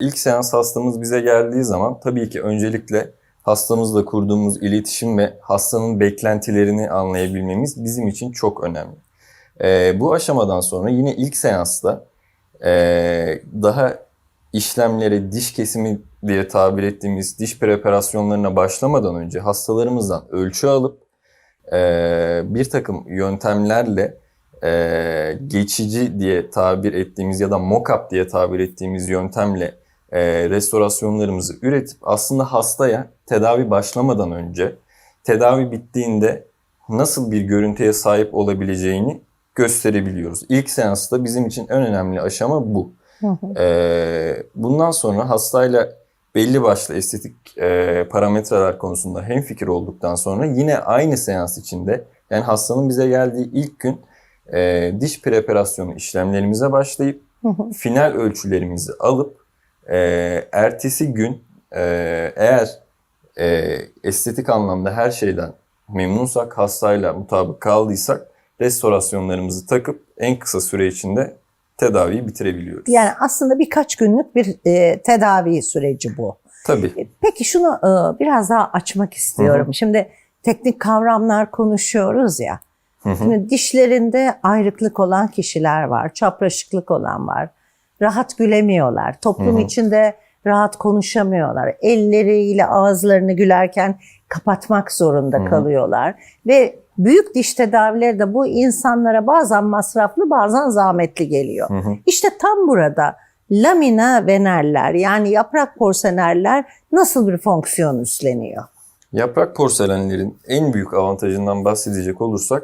İlk seans hastamız bize geldiği zaman tabii ki öncelikle hastamızla kurduğumuz iletişim ve hastanın beklentilerini anlayabilmemiz bizim için çok önemli. Ee, bu aşamadan sonra yine ilk seansta ee, daha işlemlere diş kesimi diye tabir ettiğimiz diş preparasyonlarına başlamadan önce hastalarımızdan ölçü alıp ee, bir takım yöntemlerle ee, geçici diye tabir ettiğimiz ya da mock-up diye tabir ettiğimiz yöntemle e, restorasyonlarımızı üretip aslında hastaya tedavi başlamadan önce tedavi bittiğinde nasıl bir görüntüye sahip olabileceğini gösterebiliyoruz. İlk seansta bizim için en önemli aşama bu. Ee, bundan sonra hastayla belli başlı estetik e, parametreler konusunda hemfikir olduktan sonra yine aynı seans içinde yani hastanın bize geldiği ilk gün e, diş preparasyonu işlemlerimize başlayıp final ölçülerimizi alıp e, ertesi gün e, eğer e, estetik anlamda her şeyden memnunsak, hastayla mutabık kaldıysak restorasyonlarımızı takıp en kısa süre içinde tedaviyi bitirebiliyoruz. Yani aslında birkaç günlük bir e, tedavi süreci bu. Tabii. E, Peki şunu e, biraz daha açmak istiyorum. Şimdi teknik kavramlar konuşuyoruz ya. Hı hı. Şimdi dişlerinde ayrıklık olan kişiler var, çapraşıklık olan var. Rahat gülemiyorlar. Toplum Hı hı. içinde rahat konuşamıyorlar. Elleriyle ağızlarını gülerken kapatmak zorunda Hı hı. kalıyorlar. Ve büyük diş tedavileri de bu insanlara bazen masraflı bazen zahmetli geliyor. Hı hı. İşte tam burada lamina venerler yani yaprak porsenerler nasıl bir fonksiyon üstleniyor? Yaprak porselenlerin en büyük avantajından bahsedecek olursak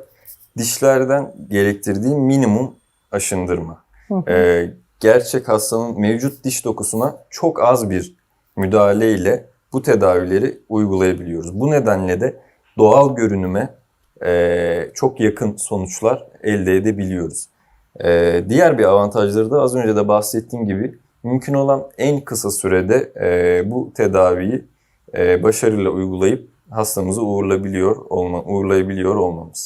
dişlerden gerektirdiği minimum aşındırma. Hı hı. Ee, gerçek hastanın mevcut diş dokusuna çok az bir müdahale ile bu tedavileri uygulayabiliyoruz. Bu nedenle de doğal görünüme e, çok yakın sonuçlar elde edebiliyoruz. E, diğer bir avantajları da az önce de bahsettiğim gibi mümkün olan en kısa sürede e, bu tedaviyi e, başarıyla uygulayıp hastamızı uğurlayabiliyor, olma, uğurlayabiliyor olmamız.